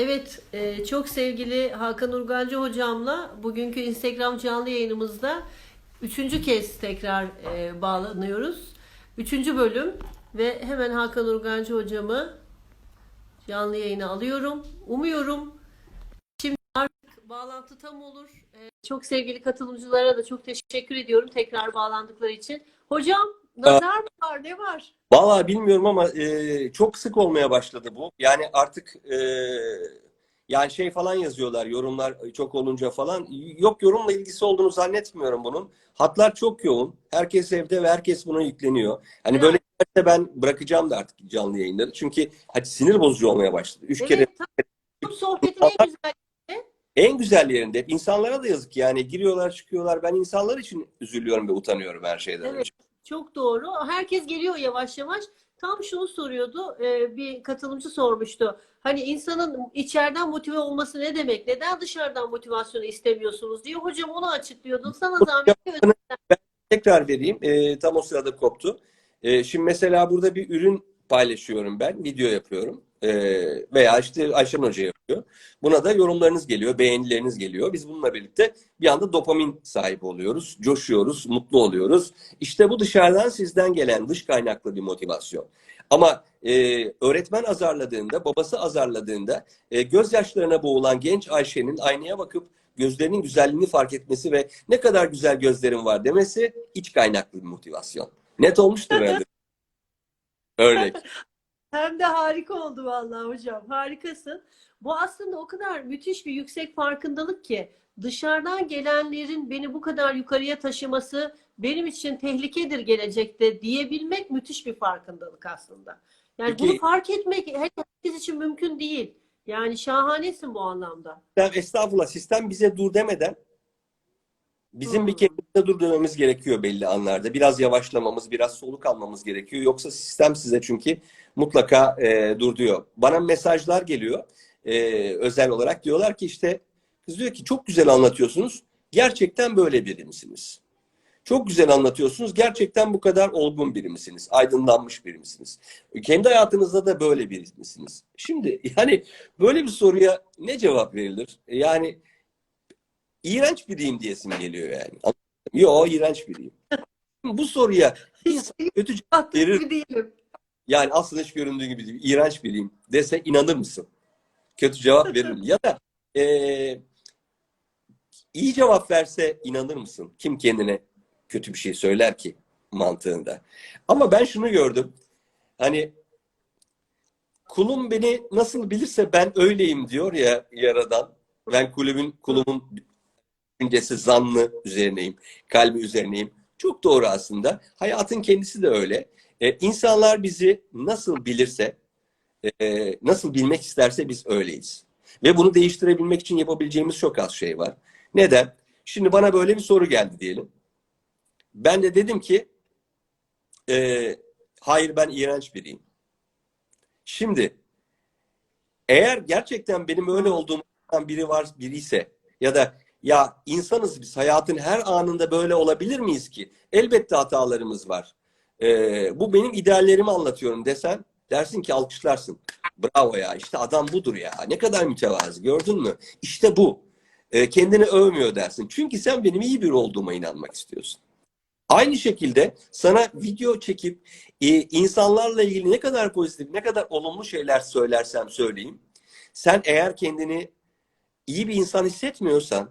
Evet, e, çok sevgili Hakan Urgancı hocamla bugünkü Instagram canlı yayınımızda üçüncü kez tekrar e, bağlanıyoruz. Üçüncü bölüm ve hemen Hakan Urgancı hocamı canlı yayına alıyorum. Umuyorum şimdi artık bağlantı tam olur. E, çok sevgili katılımcılara da çok teşekkür ediyorum tekrar bağlandıkları için. Hocam nazar mı var, ne var? Vallahi bilmiyorum ama e, çok sık olmaya başladı bu. Yani artık e, yani şey falan yazıyorlar yorumlar çok olunca falan. Yok yorumla ilgisi olduğunu zannetmiyorum bunun. Hatlar çok yoğun. Herkes evde ve herkes buna yükleniyor. Hani Evet. böyle giderse ben bırakacağım da artık canlı yayınları. Çünkü hadi sinir bozucu olmaya başladı. Üç kere Evet, tam sohbetin en güzel en güzel yerinde. İnsanlara da yazık yani. Giriyorlar çıkıyorlar. Ben insanlar için üzülüyorum ve utanıyorum her şeyden Evet, önce. Doğru. Herkes geliyor yavaş yavaş. Tam şunu soruyordu, e, bir katılımcı sormuştu. Hani insanın içeriden motive olması ne demek? Neden dışarıdan motivasyonu istemiyorsunuz diye. Hocam onu açıklıyordun. Sana zahmet öz- Tekrar vereyim. Ee, tam o sırada koptu. Ee, şimdi mesela burada bir ürün paylaşıyorum ben. Video yapıyorum. Ee, veya işte Ayşen Hoca yapıyor. Buna da yorumlarınız geliyor, beğenileriniz geliyor. Biz bununla birlikte bir anda dopamin sahibi oluyoruz. Coşuyoruz, mutlu oluyoruz. İşte bu dışarıdan sizden gelen dış kaynaklı bir motivasyon. Ama e, öğretmen azarladığında, babası azarladığında e, gözyaşlarına boğulan genç Ayşe'nin aynaya bakıp gözlerinin güzelliğini fark etmesi ve ne kadar güzel gözlerim var demesi iç kaynaklı bir motivasyon. Net olmuştur herhalde. Örnek. Hem de harika oldu vallahi hocam. Harikasın. Bu aslında o kadar müthiş bir yüksek farkındalık ki dışarıdan gelenlerin beni bu kadar yukarıya taşıması benim için tehlikedir gelecekte diyebilmek müthiş bir farkındalık aslında. Yani Peki- bunu fark etmek herkes için mümkün değil. Yani şahanesin bu anlamda. Sistem, estağfurullah sistem bize dur demeden bizim bir Hmm. kendimize dur dememiz gerekiyor belli anlarda. Biraz yavaşlamamız, biraz soluk almamız gerekiyor. Yoksa sistem size çünkü mutlaka e, dur diyor. Bana mesajlar geliyor e, özel olarak. Diyorlar ki işte kız diyor ki çok güzel anlatıyorsunuz. Gerçekten böyle biri misiniz? Çok güzel anlatıyorsunuz. Gerçekten bu kadar olgun biri misiniz? Aydınlanmış biri misiniz? Kendi hayatınızda da böyle biri misiniz? Şimdi yani böyle bir soruya ne cevap verilir? Yani iğrenç biriyim diyesim geliyor yani. Yo iğrenç biriyim. Bu soruya kötü cevap verir. Yani aslında hiç göründüğü gibi değil. İğrenç biriyim dese inanır mısın? Kötü cevap verir mi? Ya da eee, iyi cevap verse inanır mısın? Kim kendine kötü bir şey söyler ki mantığında. Ama ben şunu gördüm. Hani kulum beni nasıl bilirse ben öyleyim diyor ya yaradan. Ben kulübün kulumun düşüncesi zannı üzerineyim. Kalbi üzerineyim. Çok doğru aslında. Hayatın kendisi de öyle. Ee, insanlar bizi nasıl bilirse, e, nasıl bilmek isterse biz öyleyiz. Ve bunu değiştirebilmek için yapabileceğimiz çok az şey var. Neden? Şimdi bana böyle bir soru geldi diyelim. Ben de dedim ki e, hayır ben iğrenç biriyim. Şimdi eğer gerçekten benim öyle olduğum biri var biri ise ya da ya insanız biz hayatın her anında böyle olabilir miyiz ki? Elbette hatalarımız var. Ee, bu benim ideallerimi anlatıyorum desen dersin ki alkışlarsın. Bravo ya işte adam budur ya. Ne kadar mütevazı gördün mü? İşte bu. Ee, kendini övmüyor dersin. Çünkü sen benim iyi biri olduğuma inanmak istiyorsun. Aynı şekilde sana video çekip e, insanlarla ilgili ne kadar pozitif, ne kadar olumlu şeyler söylersem söyleyeyim. Sen eğer kendini iyi bir insan hissetmiyorsan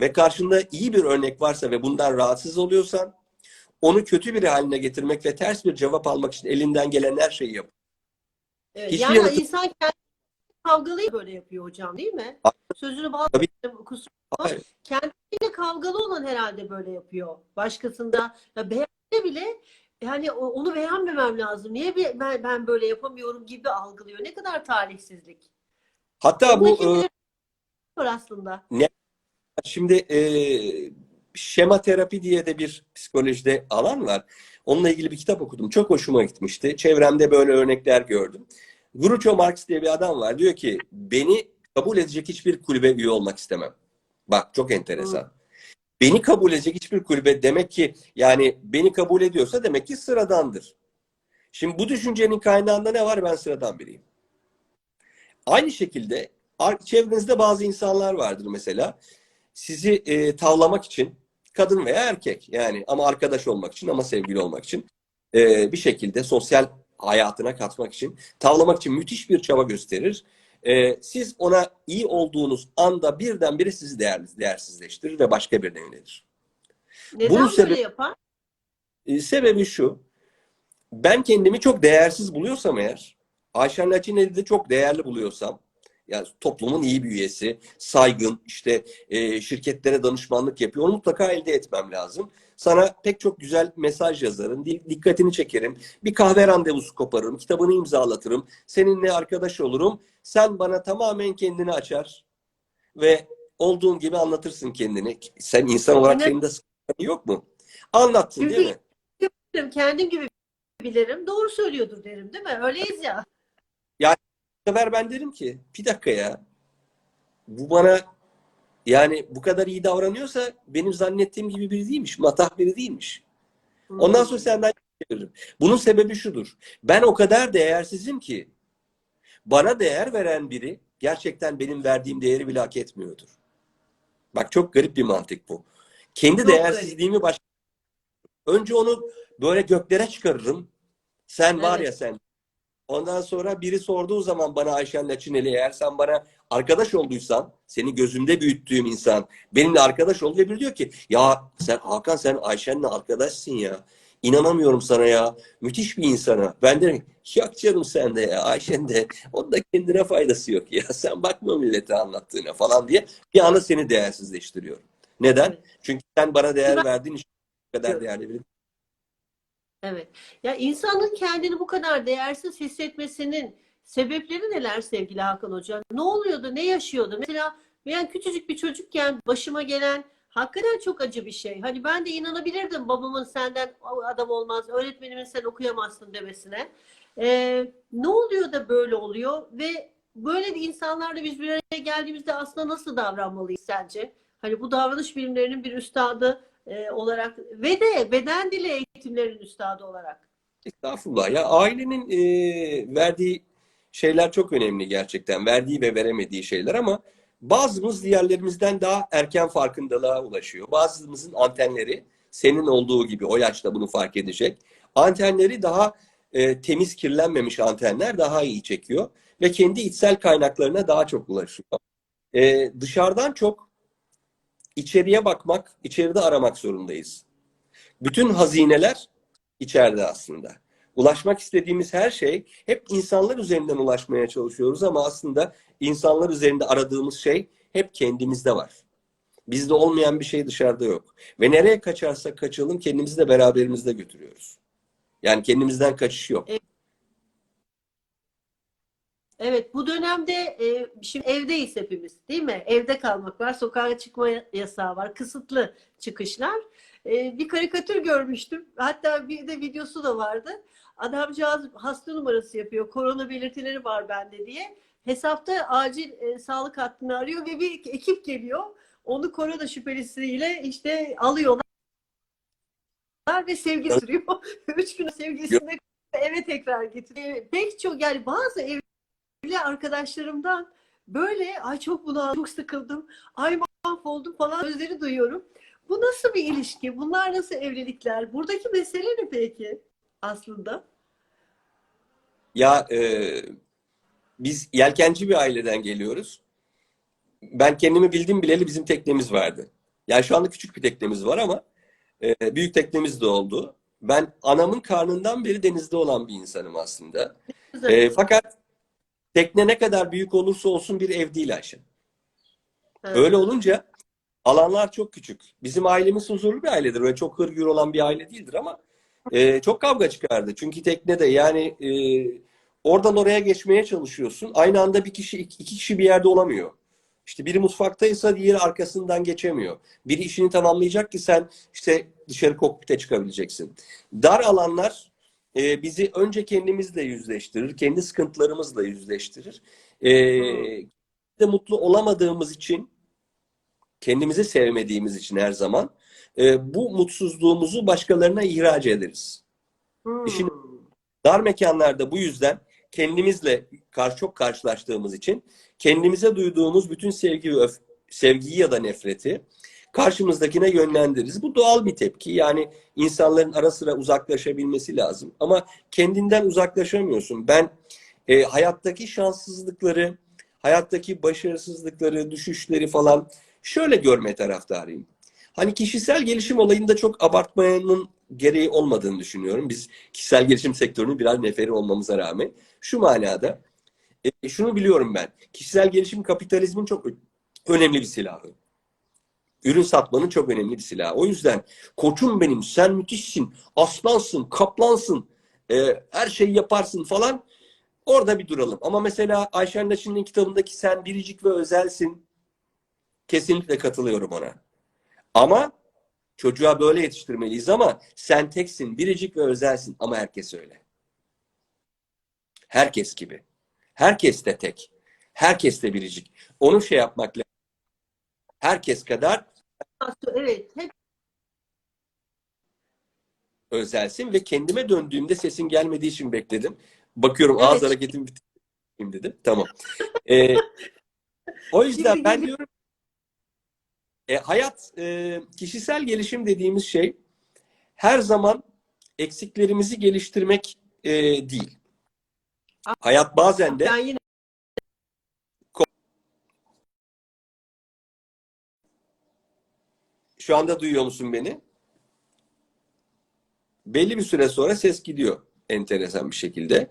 ve karşında iyi bir örnek varsa ve bundan rahatsız oluyorsan onu kötü biri haline getirmek ve ters bir cevap almak için elinden gelen her şeyi yap. Evet, Hiçbir yani yaratıcı- insan kendi kavgalıyla böyle yapıyor hocam değil mi? Sözünü Tabii. bağladım. Kusura Hayır. kendiyle kavgalı olan herhalde böyle yapıyor. Başkasında ya beğense bile yani onu beğenmemem lazım. Niye ben, ben böyle yapamıyorum gibi algılıyor. Ne kadar talihsizlik. Hatta bu Bundaki e, aslında. Şimdi e, şema terapi diye de bir psikolojide alan var. Onunla ilgili bir kitap okudum. Çok hoşuma gitmişti. Çevremde böyle örnekler gördüm. Groucho Marx diye bir adam var. Diyor ki beni kabul edecek hiçbir kulübe üye olmak istemem. Bak çok enteresan. Beni kabul edecek hiçbir kulübe demek ki yani beni kabul ediyorsa demek ki sıradandır. Şimdi bu düşüncenin kaynağında ne var? Ben sıradan biriyim. Aynı şekilde çevrenizde bazı insanlar vardır mesela. Sizi e, tavlamak için kadın veya erkek yani ama arkadaş olmak için ama sevgili olmak için e, bir şekilde sosyal hayatına katmak için tavlamak için müthiş bir çaba gösterir. E, siz ona iyi olduğunuz anda birdenbire sizi değer, değersizleştirir ve başka birine yönelir. Neden Bunun böyle sebebi- yapar? E, sebebi şu. Ben kendimi çok değersiz buluyorsam eğer, Ayşen Laçineli'yi de çok değerli buluyorsam, yani toplumun iyi bir üyesi, saygın, işte e, şirketlere danışmanlık yapıyor, onu mutlaka elde etmem lazım. Sana pek çok güzel mesaj yazarım, di- dikkatini çekerim, bir kahve randevusu koparırım, kitabını imzalatırım, seninle arkadaş olurum. Sen bana tamamen kendini açar ve olduğun gibi anlatırsın kendini. Sen insan olarak senin de sıkıntın yok mu? Anlattın Çünkü- değil mi? Kendim gibi bilirim. Doğru söylüyordur derim değil mi? Öyleyiz ya. Bu sefer ben derim ki bir dakika ya bu bana yani bu kadar iyi davranıyorsa benim zannettiğim gibi biri değilmiş. Matah biri değilmiş. Ondan sonra senden çeviririm. Bunun sebebi şudur. Ben o kadar değersizim ki bana değer veren biri gerçekten benim verdiğim değeri bile hak etmiyordur. Bak çok garip bir mantık bu. Kendi Çok değersizliğimi baş... Önce onu böyle göklere çıkarırım. Sen var Evet. ya sen. Ondan sonra biri sorduğu zaman bana Ayşen Laçineli eğer sen bana arkadaş olduysan, seni gözümde büyüttüğüm insan benimle arkadaş oldu ve biri diyor ki ya sen Hakan sen Ayşen'le arkadaşsın ya. İnanamıyorum sana ya. Müthiş bir insana. Ben derim yok canım sen de ya Ayşen de. Onun da kendine faydası yok ya. Sen bakma millete anlattığına falan diye bir anda seni değersizleştiriyorum. Neden? Çünkü sen bana değer verdiğin için kadar değerli biri. Evet. Ya insanın kendini bu kadar değersiz hissetmesinin sebepleri neler sevgili Hakan Hoca? Ne oluyordu? Ne yaşıyordu? Mesela ben küçücük bir çocukken başıma gelen hakikaten çok acı bir şey. Hani ben de inanabilirdim babamın senden adam olmaz, öğretmenimin sen okuyamazsın demesine. Ee, ne oluyor da böyle oluyor ve böyle insanlarla biz bir araya geldiğimizde aslında nasıl davranmalıyız sence? Hani bu davranış bilimlerinin bir üstadı e, olarak ve de beden dili eğitimlerinin üstadı olarak. Estağfurullah. Ya ailenin e, verdiği şeyler çok önemli gerçekten. Verdiği ve veremediği şeyler ama bazımız diğerlerimizden daha erken farkındalığa ulaşıyor. Bazımızın antenleri senin olduğu gibi o yaşta bunu fark edecek. Antenleri daha e, temiz kirlenmemiş antenler daha iyi çekiyor ve kendi içsel kaynaklarına daha çok ulaşıyor. E, dışarıdan çok içeriye bakmak, içeride aramak zorundayız. Bütün hazineler içeride aslında. Ulaşmak istediğimiz her şey hep insanlar üzerinden ulaşmaya çalışıyoruz ama aslında insanlar üzerinde aradığımız şey hep kendimizde var. Bizde olmayan bir şey dışarıda yok. Ve nereye kaçarsak kaçalım kendimizi de beraberimizde götürüyoruz. Yani kendimizden kaçış yok. Evet, bu dönemde e, şimdi evdeyiz hepimiz, değil mi? Evde kalmak var, sokağa çıkma yasağı var, kısıtlı çıkışlar. E, bir karikatür görmüştüm. Hatta bir de videosu da vardı. Adamcağız hasta numarası yapıyor. Korona belirtileri var bende diye. Hesapta acil e, sağlık hattını arıyor ve bir ekip geliyor. Onu korona şüphelisiyle işte alıyorlar ve sevgi sürüyor. Üç gün sevgilisini eve tekrar getiriyor. Pek çok yani bazı ev evli arkadaşlarımdan böyle ay çok buna çok sıkıldım, ay mahvoldum falan sözleri duyuyorum. Bu nasıl bir ilişki? Bunlar nasıl evlilikler? Buradaki mesele ne peki aslında? Ya e, biz yelkenci bir aileden geliyoruz. Ben kendimi bildim bileli bizim teknemiz vardı. Yani şu anda küçük bir teknemiz var ama e, büyük teknemiz de oldu. Ben anamın karnından beri denizde olan bir insanım aslında. E, fakat tekne ne kadar büyük olursa olsun bir ev değil Ayşe. Ha. Öyle olunca alanlar çok küçük. Bizim ailemiz huzurlu bir ailedir. Öyle çok hırgür olan bir aile değildir ama e, çok kavga çıkardı. Çünkü teknede yani e, oradan oraya geçmeye çalışıyorsun. Aynı anda bir kişi iki kişi bir yerde olamıyor. İşte biri mutfaktaysa diğeri arkasından geçemiyor. Biri işini tamamlayacak ki sen işte dışarı kokpite çıkabileceksin. Dar alanlar e, bizi önce kendimizle yüzleştirir, kendi sıkıntılarımızla yüzleştirir. E, de mutlu olamadığımız için kendimizi sevmediğimiz için her zaman e, bu mutsuzluğumuzu başkalarına ihraç ederiz. Hmm. işin- Dar mekanlarda bu yüzden kendimizle karşı çok karşılaştığımız için kendimize duyduğumuz bütün sevgi ve öf- sevgiyi ya da nefreti karşımızdakine yönlendiririz. Bu doğal bir tepki. Yani insanların ara sıra uzaklaşabilmesi lazım. Ama kendinden uzaklaşamıyorsun. Ben e, hayattaki şanssızlıkları, hayattaki başarısızlıkları, düşüşleri falan şöyle görme taraftarıyım. Hani kişisel gelişim olayında çok abartmanın gereği olmadığını düşünüyorum. Biz kişisel gelişim sektörünün birer neferi olmamıza rağmen. Şu manada e, şunu biliyorum ben. Kişisel gelişim kapitalizmin çok önemli bir silahı. Ürün satmanın çok önemli bir silahı. O yüzden koçum benim sen müthişsin, aslansın, kaplansın, e, her şeyi yaparsın falan. Orada bir duralım. Ama mesela Ayşen Laçin'in kitabındaki sen biricik ve özelsin. Kesinlikle katılıyorum ona. Ama çocuğa böyle yetiştirmeliyiz ama sen teksin, biricik ve özelsin ama herkes öyle. Herkes gibi. Herkes de tek. Herkes de biricik. Onu şey yapmak lazım. Herkes kadar Evet, hep özelsin ve kendime döndüğümde sesin gelmediği için bekledim. Bakıyorum Evet. ağız hareketim bitireyim dedim. Tamam. Ee, o yüzden Şimdi ben geliyor. diyorum e, hayat e, kişisel gelişim dediğimiz şey her zaman eksiklerimizi geliştirmek e, değil. Hayat bazen de ben yine şu anda duyuyor musun beni? Belli bir süre sonra ses gidiyor enteresan bir şekilde.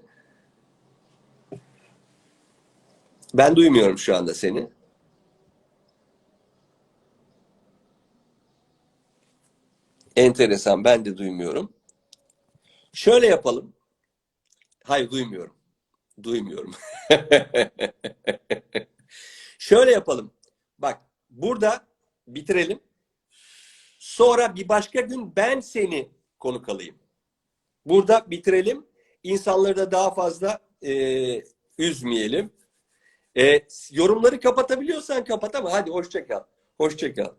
Ben duymuyorum şu anda seni. Enteresan ben de duymuyorum. Şöyle yapalım. Hayır duymuyorum. Duymuyorum. Şöyle yapalım. Bak burada bitirelim. Sonra bir başka gün ben seni konuk alayım. Burada bitirelim. İnsanları da daha fazla e, üzmeyelim. E, yorumları kapatabiliyorsan kapat ama hadi hoşça kal. Hoşça kal.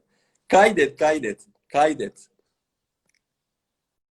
Kaydet, kaydet, kaydet.